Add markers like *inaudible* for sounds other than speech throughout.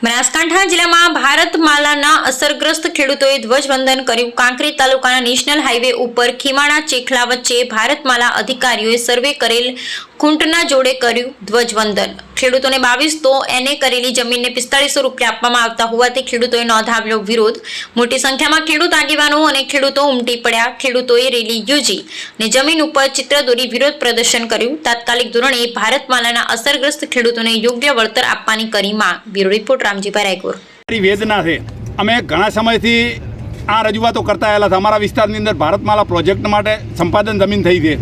બનાસકાંઠા જિલ્લામાં ભારત માલાના અસરગ્રસ્ત ખેડૂતોએ ધ્વજવંદન કર્યું. કાંકરી તાલુકાના નેશનલ હાઈવે ઉપર ખીમાણા ચેખલા વચ્ચે ભારતમાલા અધિકારીઓએ સર્વે કરેલ ખૂંટના જોડે કર્યું ધ્વજવંદન. ખેડૂતોને બાવીસ તો એને કરેલી જમીનને પિસ્તાળીસો રૂપિયા આપવામાં આવતા હોવાથી ખેડૂતોએ નોંધાવ્યો વિરોધ. મોટી સંખ્યામાં ખેડૂત આગેવાનો અને ખેડૂતો ઉમટી પડ્યા. ખેડૂતોએ રેલી યોજી અને જમીન ઉપર ચિત્ર દોરી વિરોધ પ્રદર્શન કર્યું. તાત્કાલિક ધોરણે ભારતમાલાના અસરગ્રસ્ત ખેડૂતોને યોગ્ય વળતર આપવાની કરી માંગ. બ્યુરો રિપોર્ટ, રામજીભાઈ રાયકોર વેદના છે. અમે ઘણા સમયથી આ રજૂઆતો કરતા આવેલા અમારા વિસ્તારની અંદર ભારતમાલા પ્રોજેક્ટ માટે સંપાદન જમીન થઈ છે.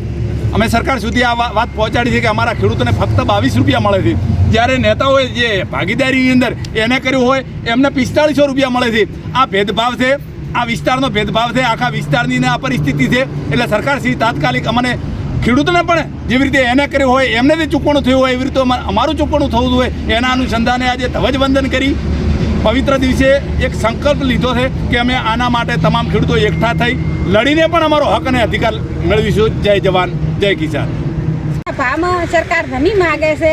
અમે સરકાર સુધી આ વાત પહોંચાડી છે કે અમારા ખેડૂતોને ફક્ત બાવીસ રૂપિયા મળે છે. જ્યારે નેતાઓએ જે ભાગીદારીની અંદર એને કર્યું હોય, એમને પિસ્તાળીસો રૂપિયા મળે છે. આ ભેદભાવ છે, આ વિસ્તારનો ભેદભાવ છે, આખા વિસ્તારની આ પરિસ્થિતિ છે. એટલે સરકાર શ્રી તાત્કાલિક અમને ખેડૂતોને પણ જેવી રીતે એને કર્યું હોય, એમને જે ચૂકવણું થયું હોય, એવી રીતે અમા- અમારું ચૂકવણું થવું હોય એના અનુસંધાને આજે ધ્વજવંદન કરી. પવિત્ર દિવસે એક સંકલ્પ લીધો છે કે અમે આના માટે તમામ ખેડૂતો એકઠા થઈ લડીને પણ અમારો હક અને અધિકાર મેળવીશું. જય જવાન. જય કિસાન. ભાવમાં સરકાર જમી માગે છે.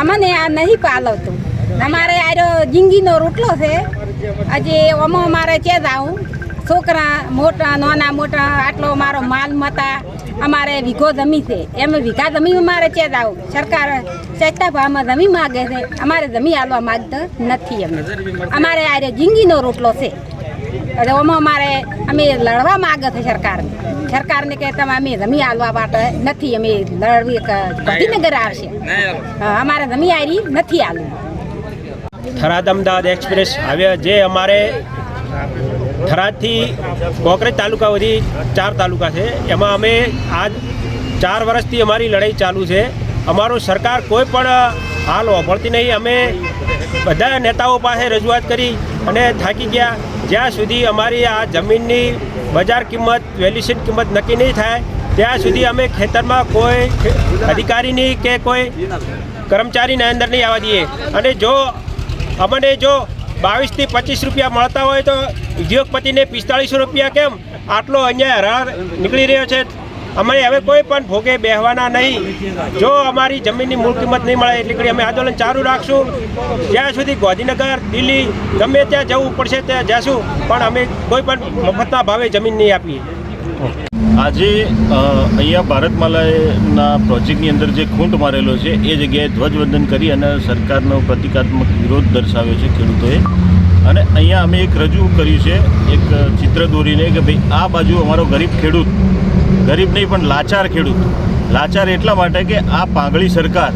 અમને આ નહીં પાલવતું. અમારે આરો જિંદગીનો રોટલો છે. હજી અમો અમારે ચે આવું. છોકરા મોટા, નાના મોટા, આટલો મારો માલ મતા અમારે વીઘો જમી છે. એમ વીઘા જમી અમારે ચે આવું. સરકાર સસ્તા ભાવમાં જમી માગે છે. અમારે જમી આલવા માગતા નથી અમે અમારે આરે જિંદગીનો રોટલો છે. એટલે ઓમાં અમારે અમે લડવા માંગે છે સરકારને. સરકારને કે તમે અમે જમી આલવા માટે નથી અમે લડવી ગાંધીનગર આવશે. અમારે જમી આરી નથી આલવું થરાદ અમદાવાદ એક્સપ્રેસ હવે જે અમારે થરાદથી કોકરેજ તાલુકા સુધી ચાર તાલુકા છે એમાં અમે આજ ચાર વર્ષથી અમારી લડાઈ ચાલુ છે. અમારું સરકાર કોઈ પણ હાલ વાપરતી નહીં. અમે બધા નેતાઓ પાસે રજૂઆત કરી અને થાકી ગયા. જ્યાં સુધી અમારી આ જમીનની બજાર કિંમત વેલ્યુશન કિંમત નક્કી નહીં થાય, ત્યાં સુધી અમે ખેતરમાં કોઈ અધિકારીની કે કોઈ કર્મચારીને અંદર નહીં આવવા દઈએ. અને જો અમને જો બાવીસથી પચીસ રૂપિયા મળતા હોય તો ઉદ્યોગપતિને પિસ્તાળીસો રૂપિયા કેમ? આટલો અહીંયા રાહ નીકળી રહ્યો છે. અમે હવે કોઈ પણ ભોગે બેહવાના નહીં. જો અમારી જમીનની મૂળ કિંમત નહીં મળે એટલી ઘડી અમે આંદોલન ચાલુ રાખશું. જ્યાં સુધી ગાંધીનગર, દિલ્હી, ગમે ત્યાં જવું પડશે ત્યાં જશું, પણ અમે કોઈ પણ મફતના ભાવે જમીન નહીં આપીએ. આજે અહીંયા ભારતમાલાના પ્રોજેક્ટની અંદર જે ખૂંટ મારેલો છે, એ જગ્યાએ ધ્વજવંદન કરી અને સરકારનો પ્રતિકાત્મક વિરોધ દર્શાવ્યો છે ખેડૂતોએ. અને અહીંયા અમે એક રજૂ કર્યું છે, એક ચિત્ર દોરીને કે ભાઈ, આ બાજુ અમારો ગરીબ ખેડૂત ગરીબ નહીં, પણ લાચાર ખેડૂત. લાચાર એટલા માટે કે આ પાંગળી સરકાર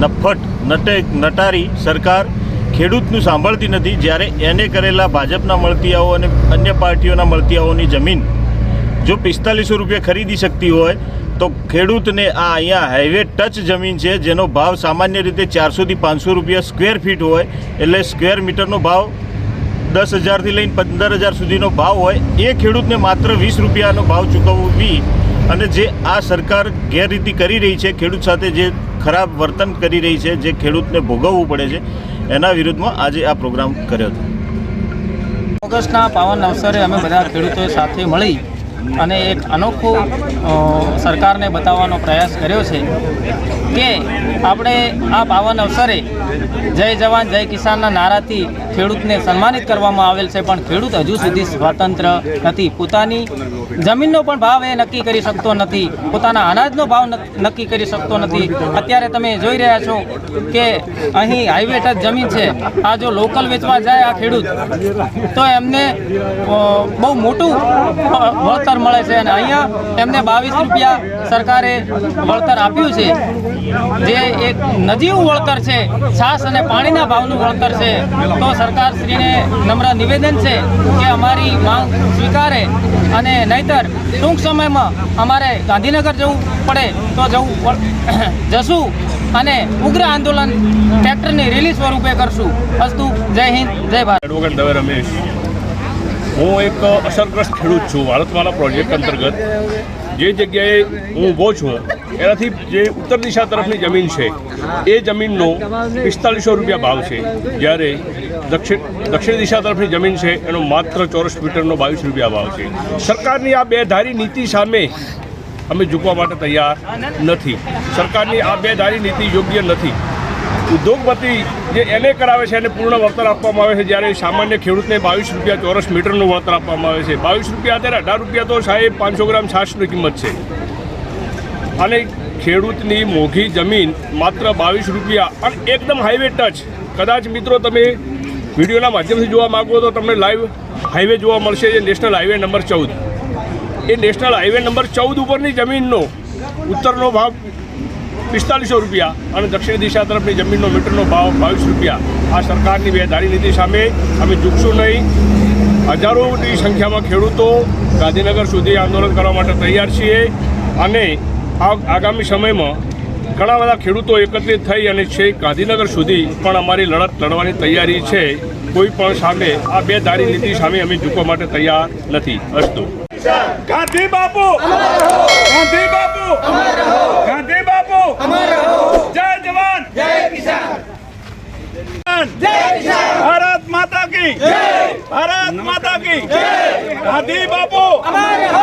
નફટ નટે નટારી સરકાર ખેડૂતનું સાંભળતી નથી. જ્યારે એને કરેલા ભાજપના મળતિયાઓ અને અન્ય પાર્ટીઓના મળતિયાઓની જમીન જો પિસ્તાલીસો રૂપિયા ખરીદી શકતી હોય, તો ખેડૂતને આ અહીંયા હાઈવે ટચ જમીન છે, જેનો ભાવ સામાન્ય રીતે ચારસોથી પાંચસો રૂપિયા સ્ક્વેર ફીટ હોય, એટલે સ્ક્વેર મીટરનો ભાવ દસ હજારથી લઈને પંદર હજાર સુધીનો ભાવ હોય, એ ખેડૂતને માત્ર વીસ રૂપિયાનો ભાવ ચૂકવવી અને જે આ સરકાર ગેરરીતિ કરી રહી છે, ખેડૂત સાથે જે ખરાબ વર્તન કરી રહી છે, જે ખેડૂતને ભોગવવું પડે છે, એના વિરુદ્ધમાં આજે આ પ્રોગ્રામ કર્યો હતો. ઓગસ્ટના પાવન અવસરે અમે બધા ખેડૂતોએ સાથે મળી અને એક અનોખો સરકારને બતાવવાનો પ્રયાસ કર્યો છે કે આપણે આ પાવન અવસરે જય જવાન, જય કિસાનના નારાથી ખેડૂતને સન્માનિત કરવામાં આવેલ છે, પણ ખેડૂત હજુ સુધી સ્વતંત્ર નથી. પોતાની જમીનનો પણ ભાવ એ નક્કી કરી શકતો નથી, પોતાના અનાજનો ભાવ નક્કી કરી શકતો નથી. અત્યારે તમે જોઈ રહ્યા છો કે અહીં હાઈવે ટચ જમીન છે. આ જો લોકલ વેચવા જાય આ ખેડૂત, તો એમને બહુ મોટું વળતર મળે છે. અને અહીંયા એમને બાવીસ રૂપિયા સરકારે વળતર આપ્યું છે. જે એક નજીવું વળતર છે છાસ અને પાણીના ભાવનું વળતર છે. તો સરકારશ્રીને નમ્ર નિવેદન છે કે અમારી માંગ સ્વીકારે અને નહીતર ટૂંક સમયમાં અમારે ગાંધીનગર જવું પડે તો જવું *coughs* જશું અને ઉગ્ર આંદોલન ટ્રેક્ટરની રેલી સ્વરૂપે કરશું. અસ્તુ, જય હિન્દ, જય ભારત. રમેશ, હું એક અસરગ્રસ્ત ખેડૂત છું, ભારતમાલા પ્રોજેક્ટ અંતર્ગત. જે જગ્યાએ હું ઊભો છું એનાથી જે ઉત્તર દિશા તરફની જમીન છે, એ જમીનનો પિસ્તાલીસો રૂપિયા ભાવ છે. જ્યારે દક્ષિણ દક્ષિણ દિશા તરફની જમીન છે, એનો માત્ર ચોરસ મીટરનો બાવીસ રૂપિયા ભાવ છે. સરકારની આ બે ધારી નીતિ સામે અમે ઝૂકવા માટે તૈયાર નથી. સરકારની આ બે ધારી નીતિ યોગ્ય નથી. ઉદ્યોગપતિ જે એને કરાવે છે, એને પૂર્ણ વળતર આપવામાં આવે છે. જ્યારે સામાન્ય ખેડૂતને બાવીસ રૂપિયા ચોરસ મીટરનું વળતર આપવામાં આવે છે. બાવીસ રૂપિયા અત્યારે અઢાર રૂપિયા તો સાહેબ, પાંચસો ગ્રામ છાશની કિંમત છે. અને ખેડૂતની મોઘી જમીન માત્ર બાવીસ રૂપિયા અને એકદમ હાઈવે ટચ કદાચ મિત્રો તમે વિડીયોના માધ્યમથી જોવા માગો તો તમને લાઈવ હાઈવે જોવા મળશે. જે નેશનલ હાઈવે નંબર ચૌદ. એ નેશનલ હાઈવે નંબર ચૌદ ઉપરની જમીનનો ઉત્તરનો ભાવ પિસ્તાલીસો રૂપિયા અને દક્ષિણ દિશા તરફની જમીનનો મીટરનો ભાવ બાવીસ રૂપિયા. આ સરકારની બે દારી નીતિ સામે અમે ઝૂકશું નહીં. હજારોની સંખ્યામાં ખેડૂતો ગાંધીનગર સુધી આંદોલન કરવા માટે તૈયાર છીએ. અને આગામી સમયમાં ઘણા બધા ખેડૂતો એકત્રિત થઈ અને છેક ગાંધીનગર સુધી પણ અમારી લડત લડવાની તૈયારી છે. કોઈ પણ સામે આ બે ધારી નીતિ સામે અમે ઝૂકવા માટે તૈયાર નથી. અસ્તુ. ગાંધી બાપુ! ગાંધી બાપુ! ગાંધી બાપુ! જય જવાન! જય કિસાન! ભારત માતા કી ભારત માતા કી ગાંધી